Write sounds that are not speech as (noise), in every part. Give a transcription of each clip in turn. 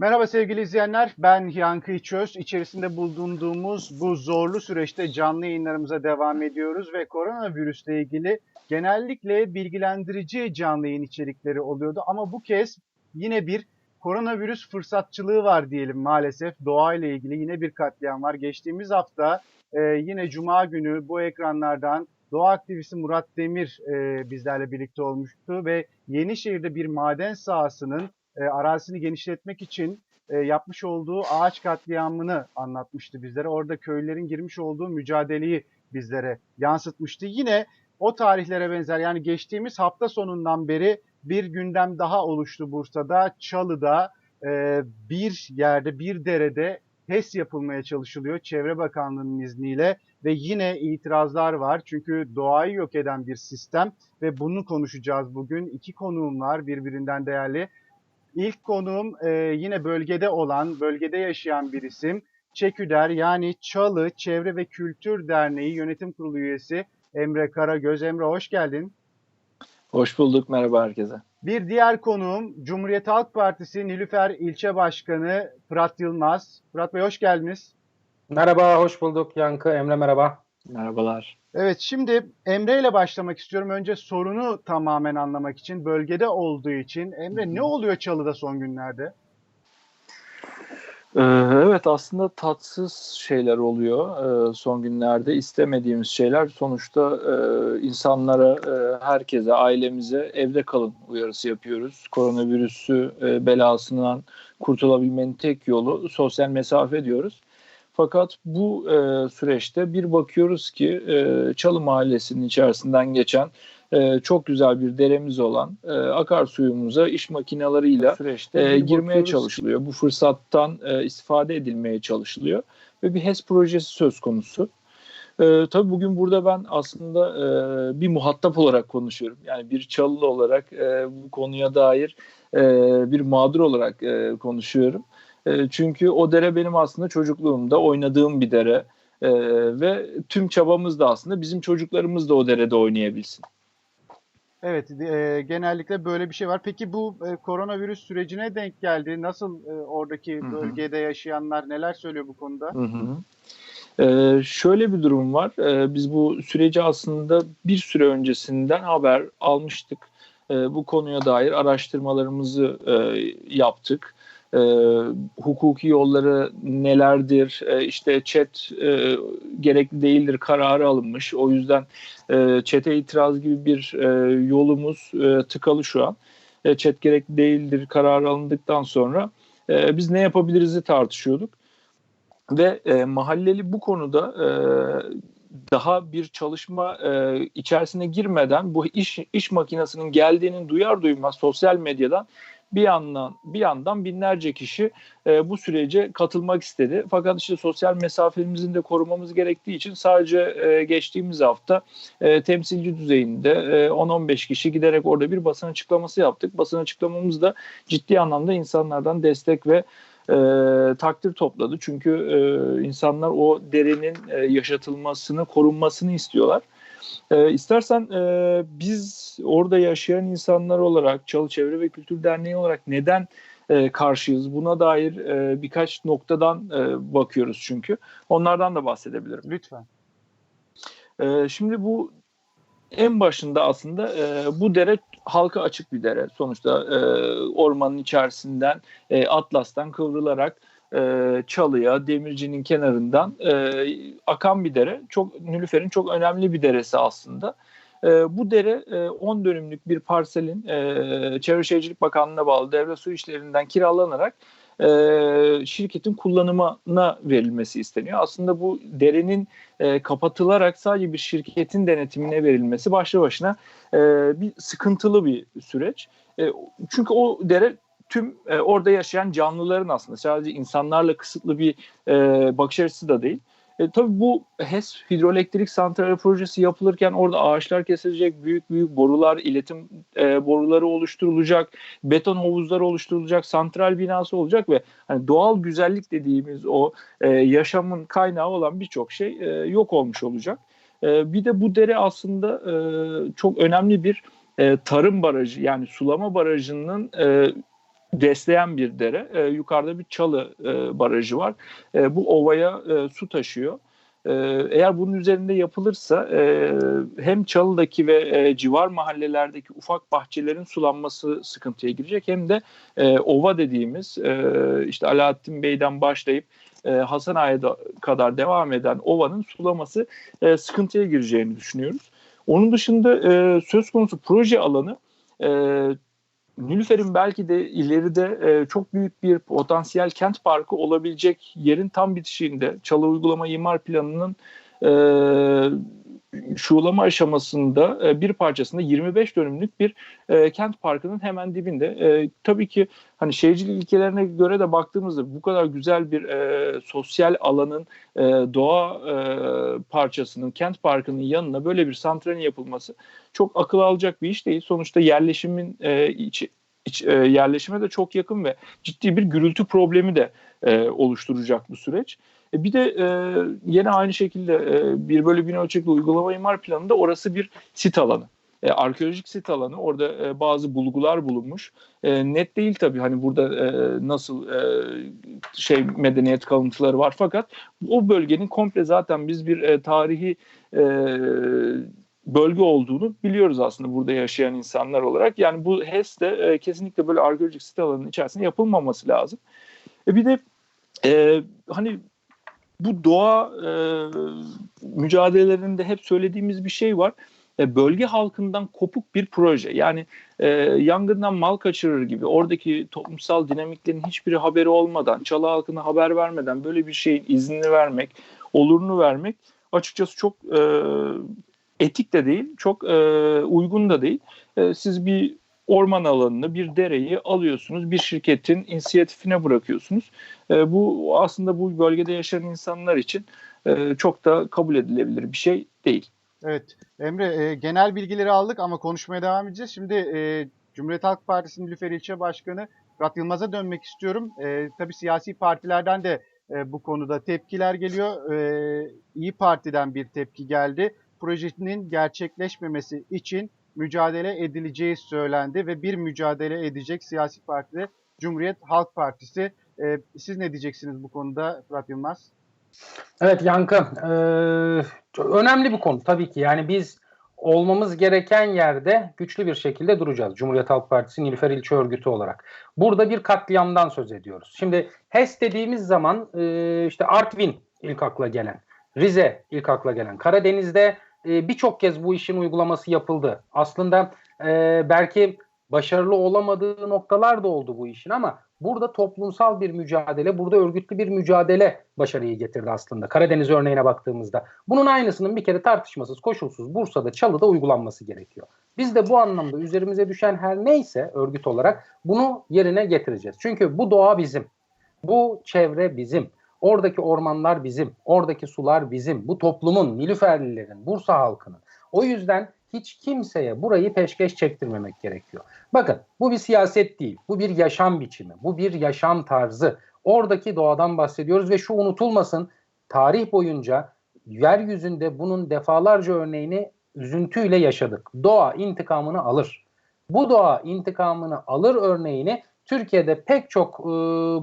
Merhaba sevgili izleyenler, ben Yankı İçöz. İçerisinde bulunduğumuz bu zorlu süreçte canlı yayınlarımıza devam ediyoruz ve koronavirüsle ilgili genellikle bilgilendirici canlı yayın içerikleri oluyordu. Ama bu kez yine bir koronavirüs fırsatçılığı var diyelim maalesef. Doğayla ilgili yine bir katliam var. Geçtiğimiz hafta e, yine Cuma günü bu ekranlardan doğa aktivisti Murat Demir e, bizlerle birlikte olmuştu ve Yenişehir'de bir maden sahasının e, arazisini genişletmek için e, yapmış olduğu ağaç katliamını anlatmıştı bizlere. Orada köylülerin girmiş olduğu mücadeleyi bizlere yansıtmıştı. Yine o tarihlere benzer yani geçtiğimiz hafta sonundan beri bir gündem daha oluştu Bursa'da. Çalı'da e, bir yerde bir derede HES yapılmaya çalışılıyor Çevre Bakanlığı'nın izniyle ve yine itirazlar var. Çünkü doğayı yok eden bir sistem ve bunu konuşacağız bugün. İki konuğum var birbirinden değerli. İlk konuğum e, yine bölgede olan, bölgede yaşayan bir isim. Çeküder yani Çalı Çevre ve Kültür Derneği Yönetim Kurulu üyesi Emre Karagöz. Emre hoş geldin. Hoş bulduk. Merhaba herkese. Bir diğer konuğum Cumhuriyet Halk Partisi Nilüfer İlçe Başkanı Fırat Yılmaz. Fırat Bey hoş geldiniz. Merhaba, hoş bulduk Yankı. Emre merhaba. Merhabalar. Evet şimdi Emre ile başlamak istiyorum. Önce sorunu tamamen anlamak için, bölgede olduğu için. Emre ne oluyor Çalı'da son günlerde? Ee, evet aslında tatsız şeyler oluyor ee, son günlerde. istemediğimiz şeyler. Sonuçta e, insanlara, e, herkese, ailemize evde kalın uyarısı yapıyoruz. Koronavirüsü e, belasından kurtulabilmenin tek yolu sosyal mesafe diyoruz. Fakat bu süreçte bir bakıyoruz ki Çalı Mahallesi'nin içerisinden geçen e, çok güzel bir deremiz olan e, akarsuyumuza iş makinalarıyla süreçte e, girmeye bakıyoruz. çalışılıyor. Bu fırsattan e, istifade edilmeye çalışılıyor ve bir HES projesi söz konusu. E, tabii bugün burada ben aslında e, bir muhatap olarak konuşuyorum. Yani bir çalılı olarak e, bu konuya dair e, bir mağdur olarak e, konuşuyorum. E, çünkü o dere benim aslında çocukluğumda oynadığım bir dere E, ve tüm çabamız da aslında bizim çocuklarımız da o derede oynayabilsin. Evet, e, genellikle böyle bir şey var. Peki bu e, koronavirüs sürecine denk geldi. Nasıl e, oradaki Hı hı. bölgede yaşayanlar neler söylüyor bu konuda? Hı hı. Ee, şöyle bir durum var. Ee, biz bu süreci aslında bir süre öncesinden haber almıştık. Ee, bu konuya dair araştırmalarımızı e, yaptık. Ee, hukuki yolları nelerdir? Ee, işte chat e, gerekli değildir kararı alınmış. O yüzden e, chat'e itiraz gibi bir e, yolumuz e, tıkalı şu an. E, chat gerekli değildir kararı alındıktan sonra e, biz ne yapabiliriz'i tartışıyorduk ve e, mahalleli bu konuda e, daha bir çalışma e, içerisine girmeden bu iş iş makinesinin geldiğinin duyar duymaz sosyal medyadan bir yandan bir yandan binlerce kişi e, bu sürece katılmak istedi. Fakat işte sosyal mesafemizin de korumamız gerektiği için sadece e, geçtiğimiz hafta e, temsilci düzeyinde e, 10-15 kişi giderek orada bir basın açıklaması yaptık. Basın açıklamamız da ciddi anlamda insanlardan destek ve e, takdir topladı. Çünkü e, insanlar o derenin e, yaşatılmasını, korunmasını istiyorlar. E, istersen e, biz orada yaşayan insanlar olarak, Çalı Çevre ve Kültür Derneği olarak neden e, karşıyız? Buna dair e, birkaç noktadan e, bakıyoruz çünkü. Onlardan da bahsedebilirim. Lütfen. E, şimdi bu en başında aslında e, bu dere halka açık bir dere. Sonuçta e, ormanın içerisinden e, Atlas'tan kıvrılarak e, Çalı'ya, Demirci'nin kenarından e, akan bir dere. Çok Nülüfer'in çok önemli bir deresi aslında. E, bu dere e, 10 dönümlük bir parselin e, Çevre Şehircilik Bakanlığı'na bağlı devlet su işlerinden kiralanarak e, şirketin kullanımına verilmesi isteniyor. Aslında bu derenin e, kapatılarak sadece bir şirketin denetimine verilmesi başlı başına e, bir sıkıntılı bir süreç. E, çünkü o dere tüm e, orada yaşayan canlıların aslında sadece insanlarla kısıtlı bir e, bakış açısı da değil. E, tabii bu HES hidroelektrik santrali projesi yapılırken orada ağaçlar kesilecek, büyük büyük borular, iletim e, boruları oluşturulacak, beton havuzları oluşturulacak, santral binası olacak ve hani doğal güzellik dediğimiz o e, yaşamın kaynağı olan birçok şey e, yok olmuş olacak. E, bir de bu dere aslında e, çok önemli bir e, tarım barajı yani sulama barajının e, besleyen bir dere. E, yukarıda bir çalı e, barajı var. E, bu ovaya e, su taşıyor. E, eğer bunun üzerinde yapılırsa e, hem Çalı'daki ve e, civar mahallelerdeki ufak bahçelerin sulanması sıkıntıya girecek hem de e, ova dediğimiz e, işte Alaaddin Bey'den başlayıp e, Hasan Ağa'ya da- kadar devam eden ovanın sulaması e, sıkıntıya gireceğini düşünüyoruz. Onun dışında e, söz konusu proje alanı e, Nilüfer'in belki de ileride e, çok büyük bir potansiyel kent parkı olabilecek yerin tam bitişiğinde Çalı Uygulama İmar Planı'nın e, şuulama aşamasında e, bir parçasında 25 dönümlük bir e, kent parkının hemen dibinde. E, tabii ki hani şehircilik ilkelerine göre de baktığımızda bu kadar güzel bir e, sosyal alanın e, doğa e, parçasının kent parkının yanına böyle bir santralin yapılması çok akıl alacak bir iş değil. Sonuçta yerleşimin e, içi iç, e, yerleşime de çok yakın ve ciddi bir gürültü problemi de e, oluşturacak bu süreç. E, bir de e, yine aynı şekilde e, bir bölü bin ölçekli uygulama imar planında orası bir sit alanı. E, arkeolojik sit alanı orada e, bazı bulgular bulunmuş. E, net değil tabii hani burada e, nasıl e, şey medeniyet kalıntıları var fakat o bölgenin komple zaten biz bir e, tarihi e, bölge olduğunu biliyoruz aslında burada yaşayan insanlar olarak. Yani bu HES de e, kesinlikle böyle arkeolojik sit alanının içerisinde yapılmaması lazım. E, bir de e, hani bu doğa e, mücadelelerinde hep söylediğimiz bir şey var. E, bölge halkından kopuk bir proje. Yani e, yangından mal kaçırır gibi oradaki toplumsal dinamiklerin hiçbiri haberi olmadan, çalı halkına haber vermeden böyle bir şeyin iznini vermek, olurunu vermek açıkçası çok e, etik de değil, çok e, uygun da değil. E, siz bir orman alanını, bir dereyi alıyorsunuz, bir şirketin inisiyatifine bırakıyorsunuz. E, bu aslında bu bölgede yaşayan insanlar için e, çok da kabul edilebilir bir şey değil. Evet. Emre e, genel bilgileri aldık ama konuşmaya devam edeceğiz. Şimdi e, Cumhuriyet Halk Partisi'nin Nilüfer İlçe Başkanı Fırat Yılmaz'a dönmek istiyorum. E, tabii siyasi partilerden de e, bu konuda tepkiler geliyor. E, İyi Parti'den bir tepki geldi. Projenin gerçekleşmemesi için mücadele edileceği söylendi ve bir mücadele edecek siyasi parti Cumhuriyet Halk Partisi. E, siz ne diyeceksiniz bu konuda Fırat Yılmaz? Evet Yankı, e, önemli bir konu tabii ki. Yani biz olmamız gereken yerde güçlü bir şekilde duracağız. Cumhuriyet Halk Partisi Nilüfer İlçe Örgütü olarak. Burada bir katliamdan söz ediyoruz. Şimdi HES dediğimiz zaman e, işte Artvin ilk akla gelen, Rize ilk akla gelen, Karadeniz'de e, birçok kez bu işin uygulaması yapıldı. Aslında e, belki başarılı olamadığı noktalar da oldu bu işin ama burada toplumsal bir mücadele, burada örgütlü bir mücadele başarıyı getirdi aslında. Karadeniz örneğine baktığımızda. Bunun aynısının bir kere tartışmasız, koşulsuz Bursa'da, Çalı'da uygulanması gerekiyor. Biz de bu anlamda üzerimize düşen her neyse örgüt olarak bunu yerine getireceğiz. Çünkü bu doğa bizim. Bu çevre bizim. Oradaki ormanlar bizim. Oradaki sular bizim. Bu toplumun, Nilüferlilerin, Bursa halkının. O yüzden hiç kimseye burayı peşkeş çektirmemek gerekiyor. Bakın bu bir siyaset değil. Bu bir yaşam biçimi. Bu bir yaşam tarzı. Oradaki doğadan bahsediyoruz ve şu unutulmasın. Tarih boyunca yeryüzünde bunun defalarca örneğini üzüntüyle yaşadık. Doğa intikamını alır. Bu doğa intikamını alır örneğini Türkiye'de pek çok e,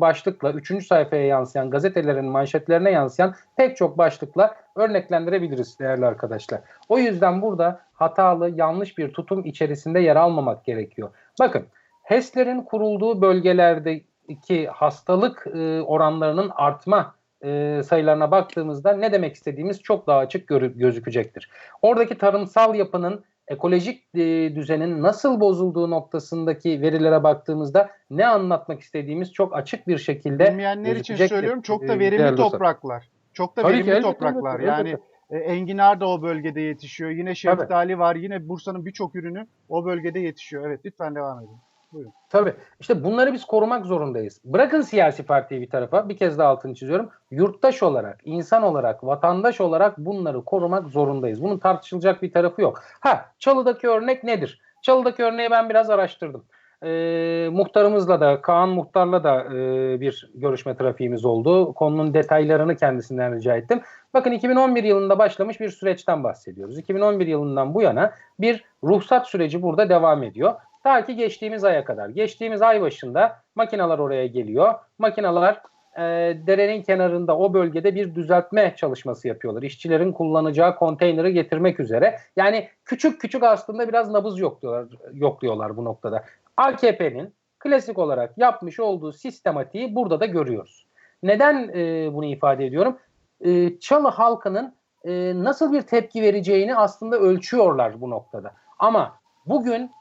başlıkla, üçüncü sayfaya yansıyan, gazetelerin manşetlerine yansıyan pek çok başlıkla örneklendirebiliriz değerli arkadaşlar. O yüzden burada hatalı, yanlış bir tutum içerisinde yer almamak gerekiyor. Bakın, HES'lerin kurulduğu bölgelerdeki hastalık e, oranlarının artma e, sayılarına baktığımızda ne demek istediğimiz çok daha açık görü- gözükecektir. Oradaki tarımsal yapının ekolojik e, düzenin nasıl bozulduğu noktasındaki verilere baktığımızda ne anlatmak istediğimiz çok açık bir şekilde Bilmeyenler için söylüyorum çok da e, verimli topraklar. Çok da Tabii ki, verimli elbette, topraklar. elbette, yani elbette. e, enginar da o bölgede yetişiyor. Yine şeftali var. Yine Bursa'nın birçok ürünü o bölgede yetişiyor. Evet lütfen devam edin. Buyurun. Tabii. İşte bunları biz korumak zorundayız. Bırakın siyasi partiyi bir tarafa. Bir kez daha altını çiziyorum. Yurttaş olarak, insan olarak, vatandaş olarak bunları korumak zorundayız. Bunun tartışılacak bir tarafı yok. Ha, Çalı'daki örnek nedir? Çalı'daki örneği ben biraz araştırdım. Ee, muhtarımızla da, Kaan Muhtar'la da e, bir görüşme trafiğimiz oldu. Konunun detaylarını kendisinden rica ettim. Bakın 2011 yılında başlamış bir süreçten bahsediyoruz. 2011 yılından bu yana bir ruhsat süreci burada devam ediyor. Ta ki geçtiğimiz aya kadar. Geçtiğimiz ay başında makineler oraya geliyor. Makineler e, derenin kenarında o bölgede bir düzeltme çalışması yapıyorlar. İşçilerin kullanacağı konteyneri getirmek üzere. Yani küçük küçük aslında biraz nabız yokluyorlar, yokluyorlar bu noktada. AKP'nin klasik olarak yapmış olduğu sistematiği burada da görüyoruz. Neden e, bunu ifade ediyorum? E, Çalı halkının e, nasıl bir tepki vereceğini aslında ölçüyorlar bu noktada. Ama bugün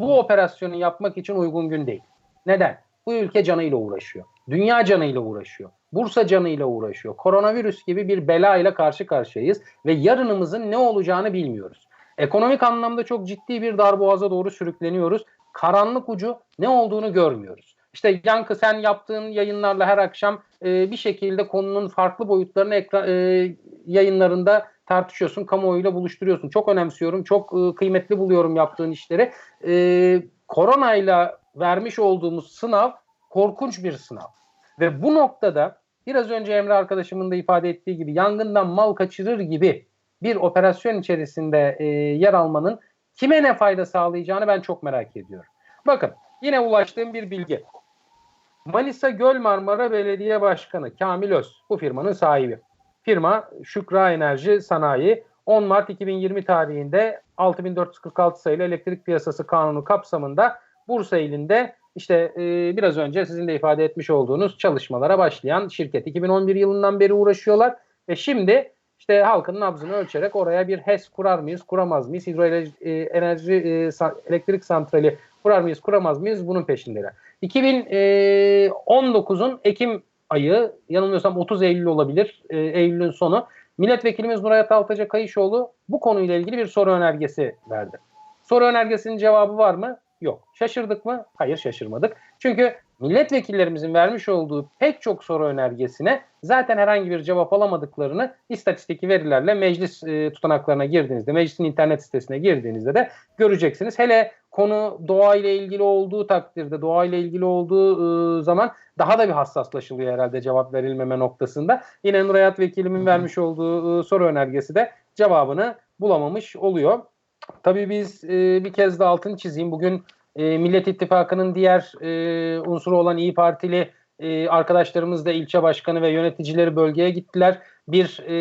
bu operasyonu yapmak için uygun gün değil. Neden? Bu ülke canıyla uğraşıyor. Dünya canıyla uğraşıyor. Bursa canıyla uğraşıyor. Koronavirüs gibi bir bela ile karşı karşıyayız ve yarınımızın ne olacağını bilmiyoruz. Ekonomik anlamda çok ciddi bir darboğaza doğru sürükleniyoruz. Karanlık ucu ne olduğunu görmüyoruz. İşte Yankı sen yaptığın yayınlarla her akşam e, bir şekilde konunun farklı boyutlarını ekran, e, yayınlarında tartışıyorsun, kamuoyuyla buluşturuyorsun. Çok önemsiyorum, çok e, kıymetli buluyorum yaptığın işleri. E, koronayla vermiş olduğumuz sınav korkunç bir sınav. Ve bu noktada biraz önce Emre arkadaşımın da ifade ettiği gibi yangından mal kaçırır gibi bir operasyon içerisinde e, yer almanın kime ne fayda sağlayacağını ben çok merak ediyorum. Bakın yine ulaştığım bir bilgi. Manisa Göl Marmara Belediye Başkanı Kamil Öz bu firmanın sahibi. Firma Şükra Enerji Sanayi 10 Mart 2020 tarihinde 6446 sayılı elektrik piyasası kanunu kapsamında Bursa ilinde işte e, biraz önce sizin de ifade etmiş olduğunuz çalışmalara başlayan şirket 2011 yılından beri uğraşıyorlar ve şimdi işte halkın nabzını ölçerek oraya bir HES kurar mıyız, kuramaz mıyız? Hidroenerji e, elektrik santrali kurar mıyız, kuramaz mıyız? Bunun peşindeler. 2019'un Ekim ayı yanılmıyorsam 30 Eylül olabilir. E, Eylül'ün sonu. Milletvekilimiz Nurayat Altaca Kayışoğlu bu konuyla ilgili bir soru önergesi verdi. Soru önergesinin cevabı var mı? Yok. Şaşırdık mı? Hayır şaşırmadık. Çünkü milletvekillerimizin vermiş olduğu pek çok soru önergesine zaten herhangi bir cevap alamadıklarını istatistik verilerle meclis e, tutanaklarına girdiğinizde, meclisin internet sitesine girdiğinizde de göreceksiniz. Hele konu doğa ile ilgili olduğu takdirde, doğa ile ilgili olduğu e, zaman daha da bir hassaslaşılıyor herhalde cevap verilmeme noktasında. Yine Nurayat Vekilimin vermiş olduğu e, soru önergesi de cevabını bulamamış oluyor. Tabii biz e, bir kez de altını çizeyim. Bugün e, Millet İttifakı'nın diğer e, unsuru olan İyi Partili e, arkadaşlarımız da ilçe başkanı ve yöneticileri bölgeye gittiler. Bir e,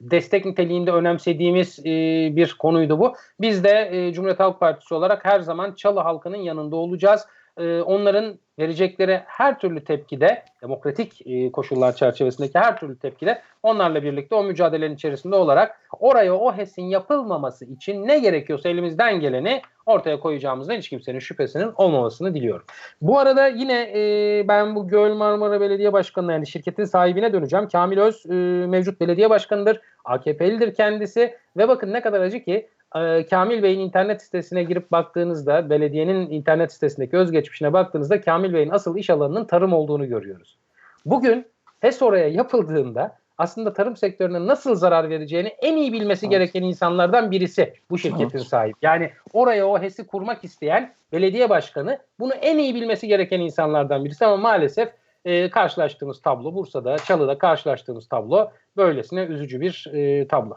destek niteliğinde önemsediğimiz e, bir konuydu bu. Biz de e, Cumhuriyet Halk Partisi olarak her zaman Çalı halkının yanında olacağız. E, onların verecekleri her türlü tepkide, demokratik e, koşullar çerçevesindeki her türlü tepkide onlarla birlikte o mücadelenin içerisinde olarak oraya o HES'in yapılmaması için ne gerekiyorsa elimizden geleni ortaya koyacağımızdan hiç kimsenin şüphesinin olmamasını diliyorum. Bu arada yine e, ben bu Göl Marmara Belediye Başkanı'na yani şirketin sahibine döneceğim. Kamil Öz e, mevcut belediye başkanıdır. AKP'lidir kendisi ve bakın ne kadar acı ki e, Kamil Bey'in internet sitesine girip baktığınızda belediyenin internet sitesindeki özgeçmişine baktığınızda Kamil Bey'in asıl iş alanının tarım olduğunu görüyoruz. Bugün HES oraya yapıldığında aslında tarım sektörüne nasıl zarar vereceğini en iyi bilmesi evet. gereken insanlardan birisi bu şirketin evet. sahibi. Yani oraya o HES'i kurmak isteyen belediye başkanı bunu en iyi bilmesi gereken insanlardan birisi ama maalesef e, karşılaştığımız tablo Bursa'da, Çalı'da karşılaştığımız tablo böylesine üzücü bir e, tablo.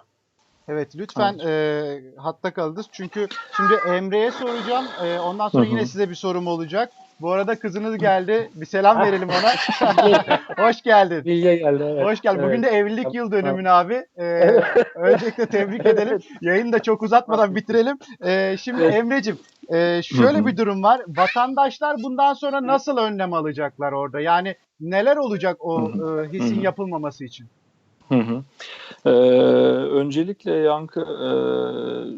Evet lütfen e, hatta kaldınız. Çünkü şimdi Emre'ye soracağım. E, ondan sonra yine size bir sorum olacak. Bu arada kızınız geldi. Bir selam verelim ona. (laughs) Hoş geldin. Bilge geldi. Evet. Hoş geldin. Bugün de evlilik yıl dönümün abi. Ee, öncelikle tebrik (laughs) edelim. Yayını da çok uzatmadan bitirelim. Ee, şimdi Emre'cim e, şöyle bir durum var. Vatandaşlar bundan sonra nasıl önlem alacaklar orada? Yani neler olacak o e, hisin yapılmaması için? Hı hı. Ee, öncelikle Yankı e,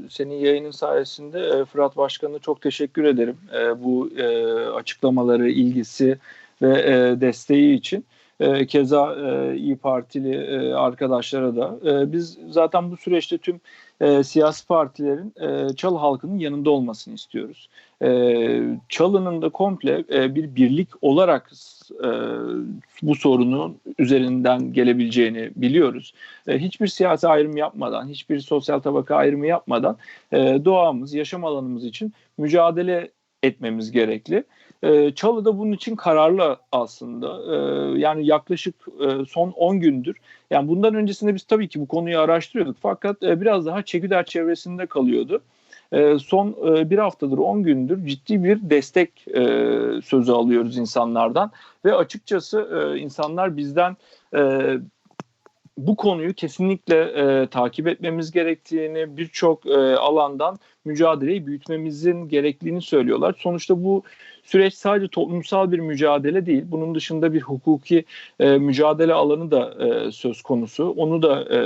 senin yayının sayesinde e, Fırat Başkan'a çok teşekkür ederim. E, bu e, açıklamaları, ilgisi ve e, desteği için. E, keza e, İyi Partili e, arkadaşlara da. E, biz zaten bu süreçte tüm e, siyasi partilerin e, Çalı halkının yanında olmasını istiyoruz. E, Çalı'nın da komple e, bir birlik olarak e, bu sorunun üzerinden gelebileceğini biliyoruz. E, hiçbir siyasi ayrım yapmadan, hiçbir sosyal tabaka ayrımı yapmadan e, doğamız, yaşam alanımız için mücadele etmemiz gerekli. E, Çalı da bunun için kararlı aslında. E, yani yaklaşık e, son 10 gündür. Yani bundan öncesinde biz tabii ki bu konuyu araştırıyorduk. Fakat e, biraz daha Çeküder çevresinde kalıyordu. E, son e, bir haftadır 10 gündür ciddi bir destek e, sözü alıyoruz insanlardan. Ve açıkçası insanlar bizden bu konuyu kesinlikle e, takip etmemiz gerektiğini, birçok e, alandan mücadeleyi büyütmemizin gerektiğini söylüyorlar. Sonuçta bu süreç sadece toplumsal bir mücadele değil. Bunun dışında bir hukuki e, mücadele alanı da e, söz konusu. Onu da e,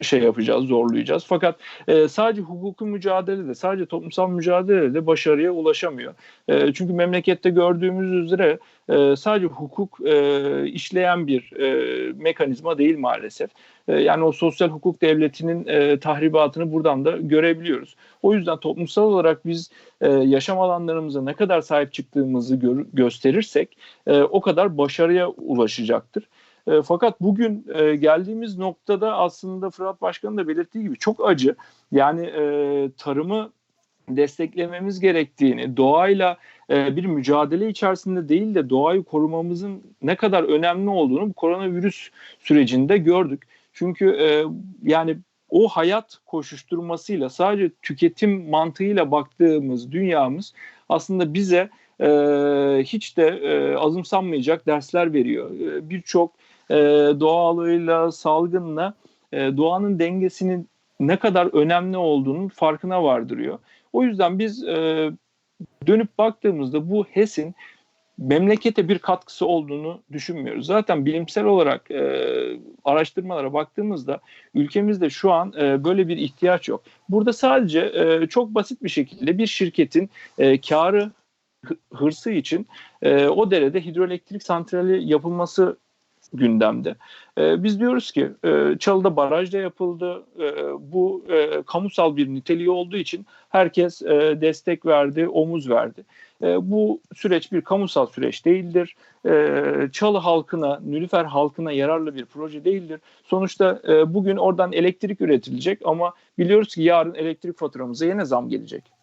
şey yapacağız, zorlayacağız. Fakat e, sadece hukuki mücadelede, sadece toplumsal mücadelede başarıya ulaşamıyor. E, çünkü memlekette gördüğümüz üzere e, sadece hukuk e, işleyen bir e, mekanizma değil maalesef. E, yani o sosyal hukuk devletinin e, tahribatını buradan da görebiliyoruz. O yüzden toplumsal olarak biz e, yaşam alanlarımıza ne kadar sahip çıktığımızı gö- gösterirsek e, o kadar başarıya ulaşacaktır. E, fakat bugün e, geldiğimiz noktada aslında Fırat Başkan'ın da belirttiği gibi çok acı. Yani e, tarımı desteklememiz gerektiğini, doğayla e, bir mücadele içerisinde değil de doğayı korumamızın ne kadar önemli olduğunu bu koronavirüs sürecinde gördük. Çünkü e, yani o hayat koşuşturmasıyla sadece tüketim mantığıyla baktığımız dünyamız aslında bize e, hiç de e, azımsanmayacak dersler veriyor. E, Birçok e, doğalıyla, salgınla e, doğanın dengesinin ne kadar önemli olduğunun farkına vardırıyor. O yüzden biz e, dönüp baktığımızda bu HES'in memlekete bir katkısı olduğunu düşünmüyoruz. Zaten bilimsel olarak e, araştırmalara baktığımızda ülkemizde şu an e, böyle bir ihtiyaç yok. Burada sadece e, çok basit bir şekilde bir şirketin e, karı hırsı için e, o derede hidroelektrik santrali yapılması gündemde. E, biz diyoruz ki e, Çalı'da baraj da yapıldı. E, bu e, kamusal bir niteliği olduğu için herkes e, destek verdi, omuz verdi. E, bu süreç bir kamusal süreç değildir. E, Çalı halkına, Nülüfer halkına yararlı bir proje değildir. Sonuçta e, bugün oradan elektrik üretilecek ama biliyoruz ki yarın elektrik faturamıza yine zam gelecek.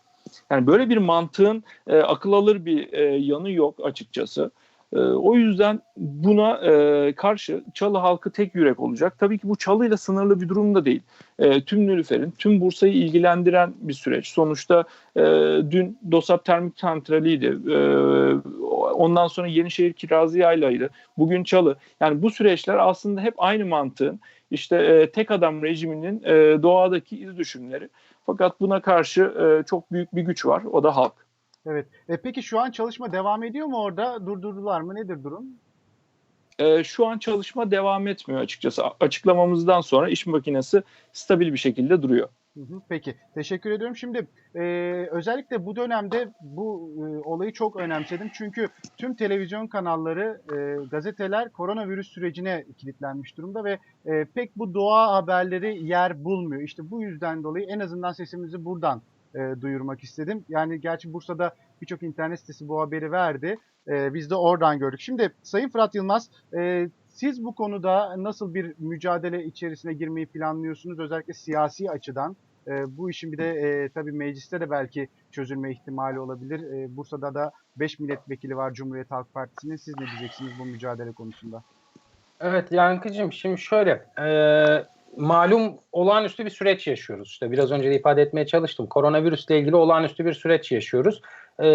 Yani böyle bir mantığın e, akıl alır bir e, yanı yok açıkçası. E, o yüzden buna e, karşı Çalı halkı tek yürek olacak. Tabii ki bu Çalı'yla sınırlı bir durum da değil. E, tüm Nülüfer'in, tüm Bursa'yı ilgilendiren bir süreç. Sonuçta e, dün DOSAP Termik Santrali'ydi. E, ondan sonra Yenişehir Kirazi Yayla'ydı. Bugün Çalı. Yani bu süreçler aslında hep aynı mantığın işte e, tek adam rejiminin doğadaki iz düşümleri. Fakat buna karşı çok büyük bir güç var. O da halk. Evet. E, peki şu an çalışma devam ediyor mu orada? Durdurdular mı? Nedir durum? E, şu an çalışma devam etmiyor açıkçası. Açıklamamızdan sonra iş makinesi stabil bir şekilde duruyor. Peki, teşekkür ediyorum. Şimdi e, özellikle bu dönemde bu e, olayı çok önemsedim. Çünkü tüm televizyon kanalları, e, gazeteler koronavirüs sürecine kilitlenmiş durumda ve e, pek bu doğa haberleri yer bulmuyor. İşte bu yüzden dolayı en azından sesimizi buradan e, duyurmak istedim. Yani gerçi Bursa'da birçok internet sitesi bu haberi verdi. E, biz de oradan gördük. Şimdi Sayın Fırat Yılmaz, e, siz bu konuda nasıl bir mücadele içerisine girmeyi planlıyorsunuz? Özellikle siyasi açıdan. E, bu işin bir de e, tabii mecliste de belki çözülme ihtimali olabilir. E, Bursa'da da 5 milletvekili var Cumhuriyet Halk Partisi'nin. Siz ne diyeceksiniz bu mücadele konusunda? Evet Yankıcığım şimdi şöyle e, malum olağanüstü bir süreç yaşıyoruz. İşte biraz önce de ifade etmeye çalıştım. Koronavirüsle ilgili olağanüstü bir süreç yaşıyoruz. E,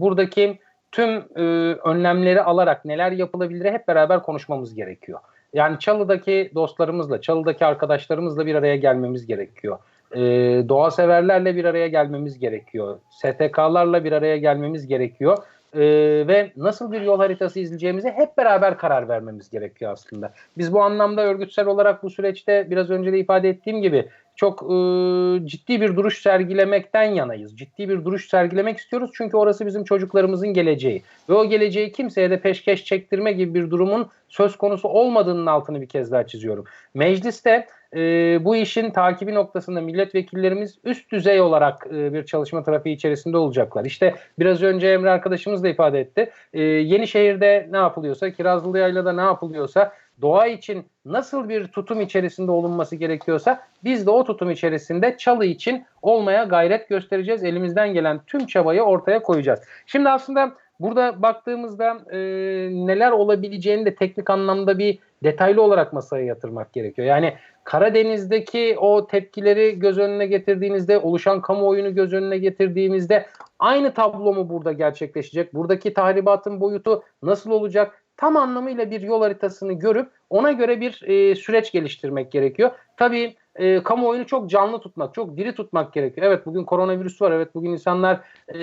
buradaki tüm e, önlemleri alarak neler yapılabilir hep beraber konuşmamız gerekiyor. Yani Çalı'daki dostlarımızla, Çalı'daki arkadaşlarımızla bir araya gelmemiz gerekiyor. E, doğa severlerle bir araya gelmemiz gerekiyor. STK'larla bir araya gelmemiz gerekiyor. E, ve nasıl bir yol haritası izleyeceğimize hep beraber karar vermemiz gerekiyor aslında. Biz bu anlamda örgütsel olarak bu süreçte biraz önce de ifade ettiğim gibi çok e, ciddi bir duruş sergilemekten yanayız. Ciddi bir duruş sergilemek istiyoruz çünkü orası bizim çocuklarımızın geleceği. Ve o geleceği kimseye de peşkeş çektirme gibi bir durumun söz konusu olmadığının altını bir kez daha çiziyorum. Mecliste e, bu işin takibi noktasında milletvekillerimiz üst düzey olarak e, bir çalışma trafiği içerisinde olacaklar. İşte biraz önce Emre arkadaşımız da ifade etti. E, Yenişehir'de ne yapılıyorsa, Kirazlıyayla'da ne yapılıyorsa doğa için nasıl bir tutum içerisinde olunması gerekiyorsa biz de o tutum içerisinde çalı için olmaya gayret göstereceğiz. Elimizden gelen tüm çabayı ortaya koyacağız. Şimdi aslında burada baktığımızda e, neler olabileceğini de teknik anlamda bir detaylı olarak masaya yatırmak gerekiyor. Yani Karadeniz'deki o tepkileri göz önüne getirdiğinizde, oluşan kamuoyunu göz önüne getirdiğimizde aynı tablo mu burada gerçekleşecek? Buradaki tahribatın boyutu nasıl olacak? Tam anlamıyla bir yol haritasını görüp ona göre bir e, süreç geliştirmek gerekiyor. Tabii e, kamuoyunu çok canlı tutmak, çok diri tutmak gerekiyor. Evet bugün koronavirüs var, evet bugün insanlar e,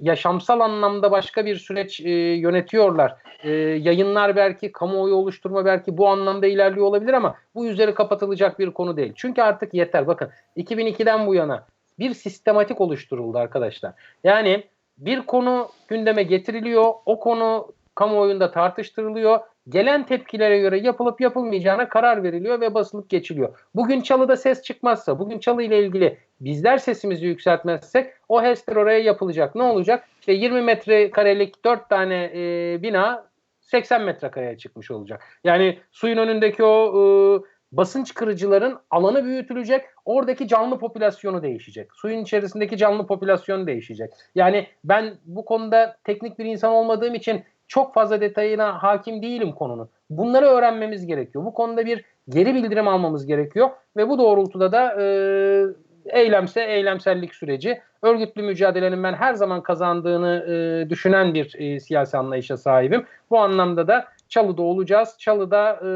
yaşamsal anlamda başka bir süreç e, yönetiyorlar. E, yayınlar belki, kamuoyu oluşturma belki bu anlamda ilerliyor olabilir ama bu üzeri kapatılacak bir konu değil. Çünkü artık yeter. Bakın 2002'den bu yana bir sistematik oluşturuldu arkadaşlar. Yani bir konu gündeme getiriliyor, o konu kamuoyunda tartıştırılıyor. Gelen tepkilere göre yapılıp yapılmayacağına karar veriliyor ve basılıp geçiliyor. Bugün çalıda ses çıkmazsa, bugün çalı ile ilgili bizler sesimizi yükseltmezsek o HES'ler oraya yapılacak. Ne olacak? İşte 20 metrekarelik 4 tane e, bina 80 metrekareye çıkmış olacak. Yani suyun önündeki o e, basınç kırıcıların alanı büyütülecek. Oradaki canlı popülasyonu değişecek. Suyun içerisindeki canlı popülasyonu değişecek. Yani ben bu konuda teknik bir insan olmadığım için çok fazla detayına hakim değilim konunun. Bunları öğrenmemiz gerekiyor. Bu konuda bir geri bildirim almamız gerekiyor ve bu doğrultuda da e, eylemse eylemsellik süreci, örgütlü mücadelenin ben her zaman kazandığını e, düşünen bir e, siyasi anlayışa sahibim. Bu anlamda da Çalı'da olacağız. Çalı'da e,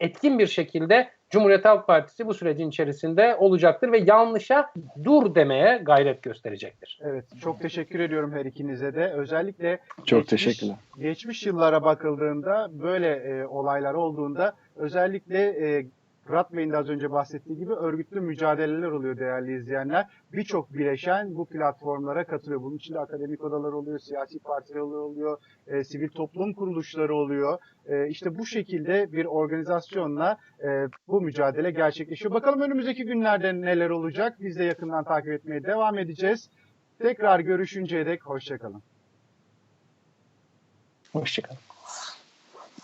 etkin bir şekilde Cumhuriyet Halk Partisi bu sürecin içerisinde olacaktır ve yanlışa dur demeye gayret gösterecektir. Evet, çok teşekkür ediyorum her ikinize de. Özellikle Çok geçmiş- teşekkürler. Geçmiş yıllara bakıldığında böyle e, olaylar olduğunda özellikle e, Fırat Bey'in de az önce bahsettiği gibi örgütlü mücadeleler oluyor değerli izleyenler. Birçok bileşen bu platformlara katılıyor. Bunun içinde akademik odalar oluyor, siyasi partiler oluyor, e, sivil toplum kuruluşları oluyor. E, işte bu şekilde bir organizasyonla e, bu mücadele gerçekleşiyor. Bakalım önümüzdeki günlerde neler olacak? Biz de yakından takip etmeye devam edeceğiz. Tekrar görüşünceye dek hoşçakalın. Hoşçakalın.